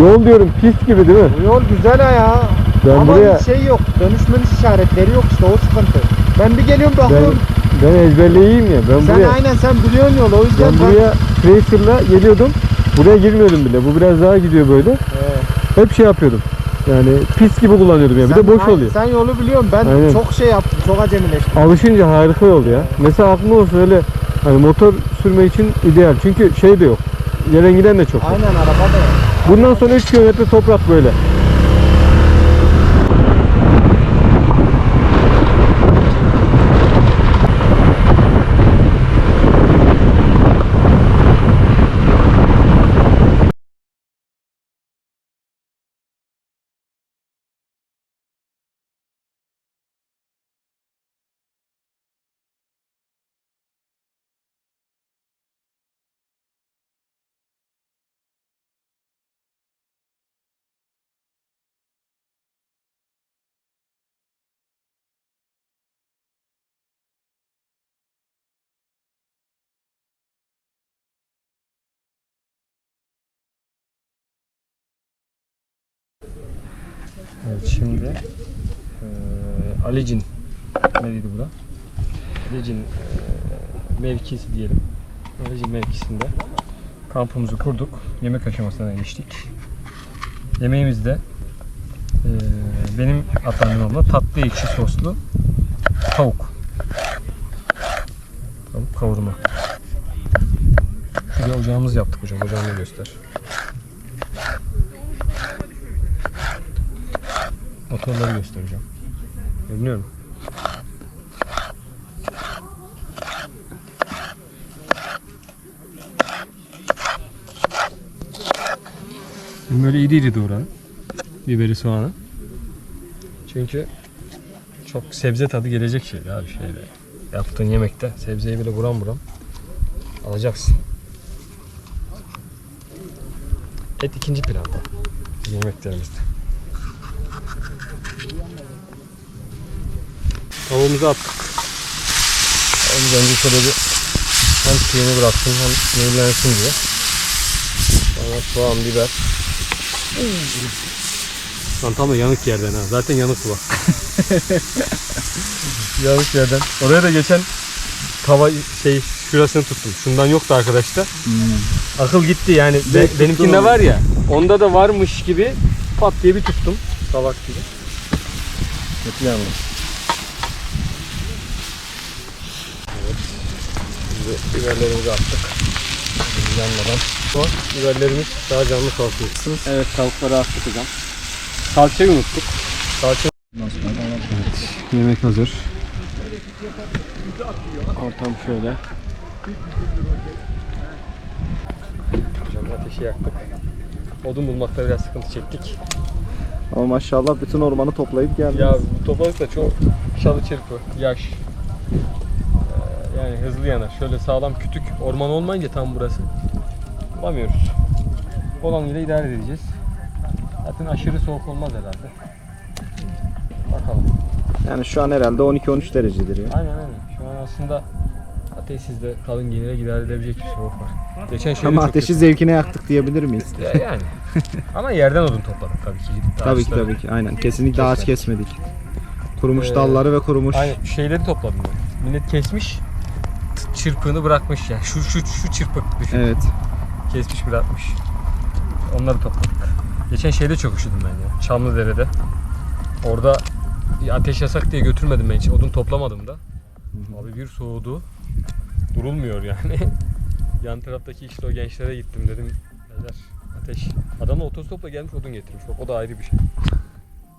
Yol diyorum pis gibi değil mi? Bu yol güzel ha ya. Ben Ama buraya- hiç şey yok. Dönüş dönüş işaretleri yok işte o sıkıntı. Ben bir geliyorum Ben, bakıyorum. ben ezberleyeyim ya. Ben Sen buraya aynen sen biliyorsun yolu o yüzden ben buraya Tracer'la geliyordum. Buraya girmiyordum bile. Bu biraz daha gidiyor böyle. Ee, Hep şey yapıyordum. Yani pis gibi kullanıyordum ya. Bir sen- de boş aynen, oluyor. Sen yolu biliyorsun ben Aynen. çok şey yaptım çok acemileştim. Alışınca harika yol ya. Mesela aklında olsa öyle hani motor sürme için ideal. Çünkü şey de yok. Gelen giden de çok. Aynen araba da yok. Bundan sonra 3 kilometre toprak böyle. Evet şimdi eee Alicin nereydi bura? Alicin eee, mevkisi diyelim. Alicin mevkisinde kampımızı kurduk. Yemek aşamasına geçtik. Yemeğimizde eee benim atanımla tatlı ekşi soslu tavuk. Tavuk kavurma. Şuraya ocağımız yaptık hocam. Ocağını göster. Motorları göstereceğim. Görünüyor mu? Böyle iri iri doğranın. Biberi soğanı. Çünkü çok sebze tadı gelecek şey abi şeyde. Yaptığın yemekte sebzeyi bile buram buram alacaksın. Et ikinci planda yemeklerimizde. Tavuğumuzu attık. Tavuğumuzu önce şöyle bir hem suyunu bıraktım hem mühürlensin diye. Sonra soğan, biber. Lan tam da yanık yerden ha. Zaten yanık bu. yanık yerden. Oraya da geçen tava şey şurasını tuttum. Şundan yoktu arkadaşta. Akıl gitti yani. Be- benimkinde var ya. Onda da varmış gibi pat diye bir tuttum. Tabak gibi. Kötü yalnız. Şimdi biberlerimizi attık. Yanmadan. Şu biberlerimiz daha canlı kalkıyor. Evet tavukları attık hocam. Salçayı unuttuk. Salça. Evet, yemek hazır. Ortam şöyle. Hocam ateşi yaktık. Odun bulmakta biraz sıkıntı çektik. Ama maşallah bütün ormanı toplayıp geldiniz. Ya bu topalık da çok çalı çırpı, yaş. Yani hızlı yanar. Şöyle sağlam kütük orman olmayınca tam burası bulamıyoruz. Olan ile idare edeceğiz. Zaten aşırı soğuk olmaz herhalde. Bakalım. Yani şu an herhalde 12-13 derecedir ya. Aynen aynen. Şu an aslında ateşsizde kalın giyinerek idare edebilecek bir soğuk var. Geçen şeyde Ama çok ateşi kötü. zevkine yaktık diyebilir miyiz? Ya yani. Ama yerden odun topladık tabii ki. Gidip de tabii ki ağaçları- tabii ki. Aynen. Kesinlikle ağaç kesmedik. Kurumuş Ee, dalları ve kurumuş. Aynen şeyleri topladım ben. Millet kesmiş çırpığını bırakmış ya. Şu şu şu çırpık düşün. Evet. Kesmiş bırakmış. Onları topladık. Geçen şeyde çok üşüdüm ben ya. Çamlıdere'de. Orada ateş yasak diye götürmedim ben hiç. Odun toplamadım da. Abi bir soğudu. Durulmuyor yani. Yan taraftaki işte o gençlere gittim dedim. Neler ateş. Adamla otostopla gelmiş odun getirmiş. Bak o da ayrı bir şey.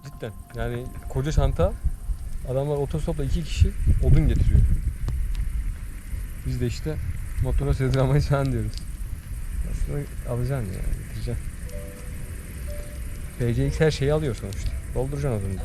Cidden. Yani koca çanta adamlar otostopla iki kişi odun getiriyor. Biz de işte motora sığdıramayız falan diyoruz. Aslında alacaksın ya, getireceksin. PCX her şeyi alıyor sonuçta. Dolduracaksın odunu.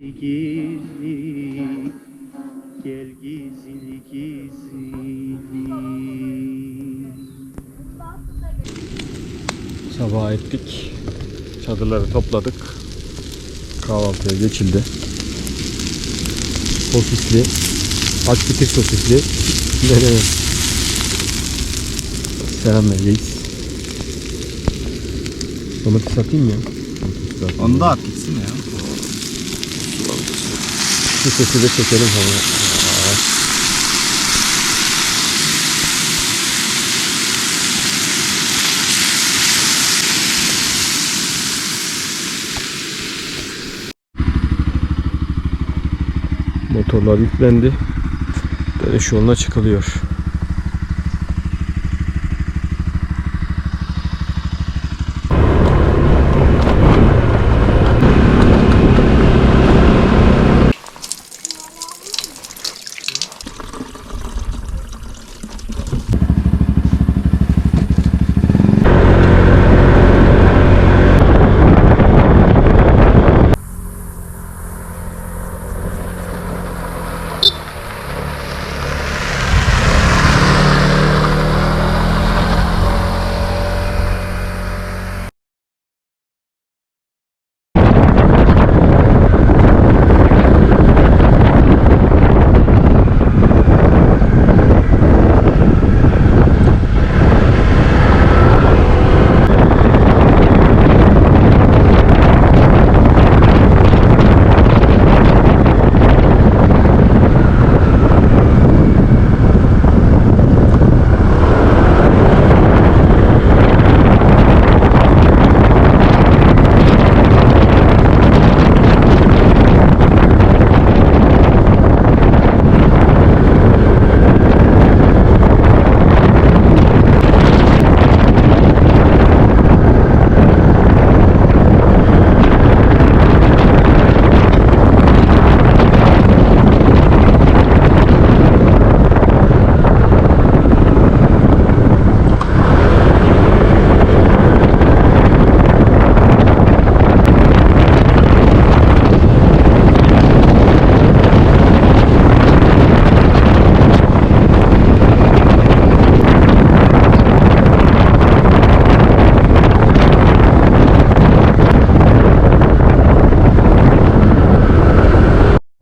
Gizli, gel gizli gizli. Sabah ettik. Çadırları topladık. Kahvaltıya geçildi. Sosisli. Aç bitir sosisli. Selam reis. Domates atayım mı. Onu da at gitsin ya. Şu sesi de çekelim havaya. Motorlar yüklendi. Dönüş yoluna çıkılıyor.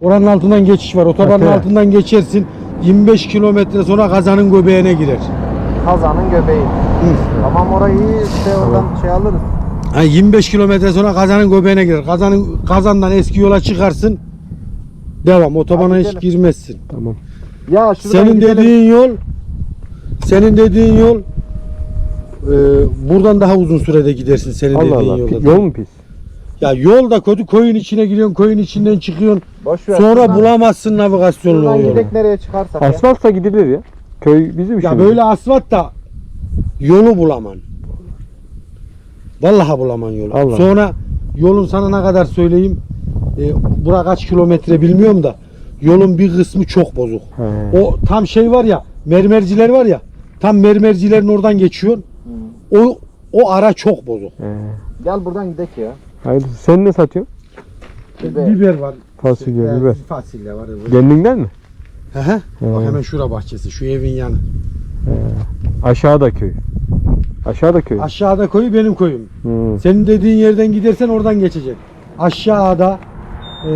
Oranın altından geçiş var. Otobanın Evet. altından geçersin. 25 kilometre sonra kazanın göbeğine girer. Kazanın göbeği. Tamam orayı işte oradan şey alırız. Ha, 25 kilometre sonra kazanın göbeğine girer. Kazanın kazandan eski yola çıkarsın. Devam. Otobana Hadi hiç gidelim. girmezsin. Tamam. Ya şuradan Senin gidelim. dediğin yol senin dediğin yol e, buradan daha uzun sürede gidersin senin Allah dediğin Allah. yolda. pi- Yol mu pis? Ya yol da kötü koyun içine giriyorsun, koyun içinden çıkıyorsun. Boş ver. Sonra Şuradan- bulamazsın navigasyonunu o Şuradan yolu. gidek nereye çıkarsak ya. Asfaltsa gidilir ya. Köy bizim Ya böyle asfalt da yolu bulaman. Vallahi bulaman yolu. Allah. Sonra yolun sana ne kadar söyleyeyim. E, bura kaç kilometre bilmiyorum da yolun bir kısmı çok bozuk. He. O tam şey var ya mermerciler var ya tam mermercilerin oradan geçiyorsun. O o ara çok bozuk. He. Gel buradan gidek ya. Hayır sen ne satıyorsun? Biber. Biber var. Fasulye, Yani biber. Fasulye var. Kendinden mi? Hı hı. Bak He. hemen şura bahçesi. Şu evin yanı. Aşağıda köy. Aşağıda köy. Aşağıda koyu benim koyum. Hı. Senin dediğin yerden gidersen oradan geçeceksin. Aşağıda e,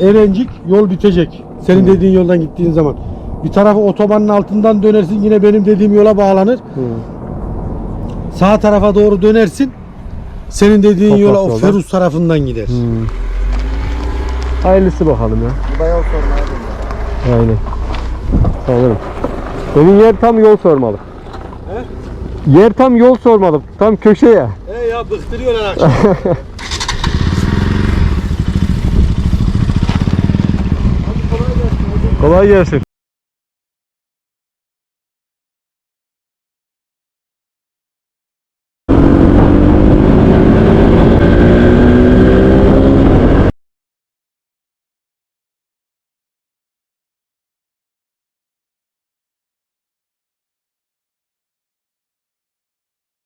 Erencik yol bitecek. Senin dediğin yoldan gittiğin zaman. Bir tarafı otobanın altından dönersin yine benim dediğim yola bağlanır. Hı. Sağ tarafa doğru dönersin. Senin dediğin Toprak yola o yoldan. Feruz tarafından gider. Hı. Hayırlısı bakalım ya. Yol sorunu abi. Aynen. Sanırım. Senin yer tam yol sormalı. Yer tam yol sormalı. Tam köşe ya. He ya bıktırıyorlar akşam. Kolay gelsin.